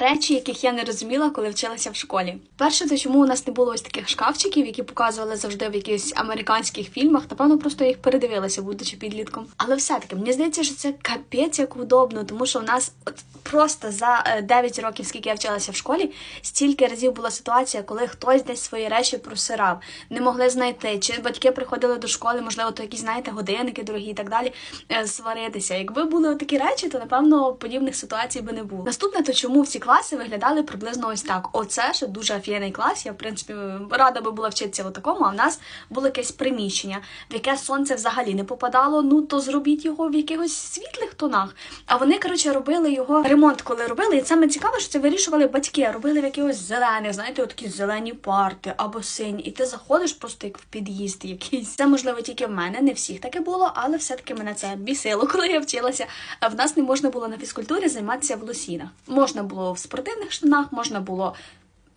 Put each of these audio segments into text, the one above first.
Речі, яких я не розуміла, коли вчилася в школі. Перше, то чому у нас не було ось таких шкафчиків, які показували завжди в якихось американських фільмах. Напевно, просто їх передивилася, будучи підлітком. Але все-таки мені здається, що це капець як удобно, тому що у нас от просто за е, 9 років, скільки я вчилася в школі, стільки разів була ситуація, коли хтось десь свої речі просирав, не могли знайти, чи батьки приходили до школи, можливо, то якісь, знаєте, годинники дорогі і так далі, е, сваритися. Якби були такі речі, то напевно подібних ситуацій би не було. Наступне, то чому всі класи виглядали приблизно ось так. Оце ж дуже офігенний клас. Я в принципі рада би була вчитися в такому. А в нас було якесь приміщення, в яке сонце взагалі не попадало. Ну то зробіть його в якихось світлих тонах. А вони коротше робили його ремонт, коли робили. І саме цікаво, що це вирішували батьки. Робили в якихось зелених, знаєте, от такі зелені парти або сині. І ти заходиш просто як в під'їзд якийсь. Це можливо тільки в мене, не всіх таке було, але все-таки мене це бісило, коли я вчилася. А в нас не можна було на фізкультурі займатися в лосінах. Можна було в спортивних штанах, можна було.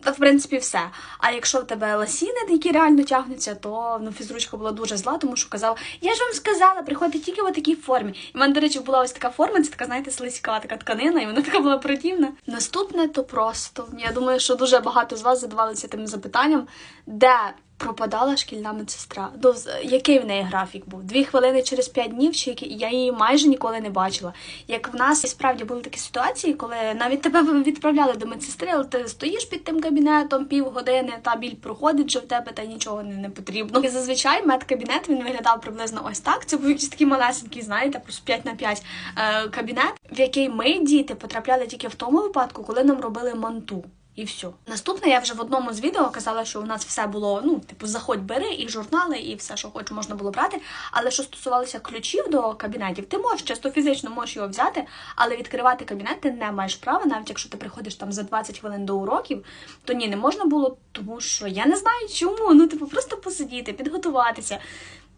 В принципі, все. А якщо в тебе ласіни, які реально тягнуться, то ну, фізручка була дуже зла, тому що казала, я ж вам сказала, приходьте тільки в такій формі. І в мене, до речі, була ось така форма, це така, знаєте, слизька така тканина, і вона така була противна. Наступне то просто. Я думаю, що дуже багато з вас задавалися тим запитанням, де пропадала шкільна медсестра. Ну, з- який в неї графік був? Дві хвилини через п'ять днів, чи які я її майже ніколи не бачила. Як в нас і справді були такі ситуації, коли навіть тебе відправляли до медсестри, але ти стоїш під тим кабінетом півгодини, та біль проходить вже в тебе, та нічого не, не потрібно. І зазвичай медкабінет він виглядав приблизно ось так. Це був якийсь такий малесенький, знаєте, просто 5 на 5 е, кабінет, в який ми, діти, потрапляли тільки в тому випадку, коли нам робили манту. І все. Наступне я вже в одному з відео казала, що у нас все було, ну, типу, заходь, бери, і журнали, і все, що хоч можна було брати. Але що стосувалося ключів до кабінетів, ти можеш часто фізично можеш його взяти, але відкривати кабінет ти не маєш права, навіть якщо ти приходиш там за 20 хвилин до уроків, то ні, не можна було, тому що я не знаю чому. Ну, типу, просто посидіти, підготуватися.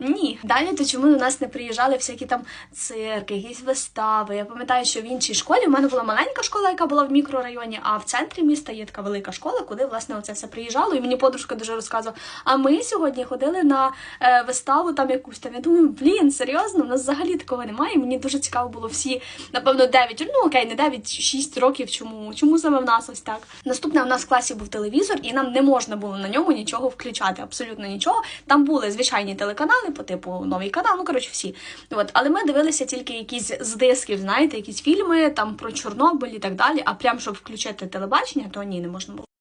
Ні, далі то чому до нас не приїжджали всякі там цирки, якісь вистави. Я пам'ятаю, що в іншій школі в мене була маленька школа, яка була в мікрорайоні, а в центрі міста є така велика школа, куди власне оце все приїжджало. І мені подружка дуже розказувала. А ми сьогодні ходили на е, виставу там якусь там. Я думаю, блін, серйозно, у нас взагалі такого немає. Мені дуже цікаво було всі, напевно, 9, ну окей, не 9, 6 років. Чому? Чому саме в нас ось так? Наступне у нас в класі був телевізор, і нам не можна було на ньому нічого включати, абсолютно нічого. Там були звичайні телеканали по типу новий канал, ну коротше всі. От, але ми дивилися тільки якісь з дисків, знаєте, якісь фільми там про Чорнобиль і так далі. А прям щоб включити телебачення, то ні, не можна було.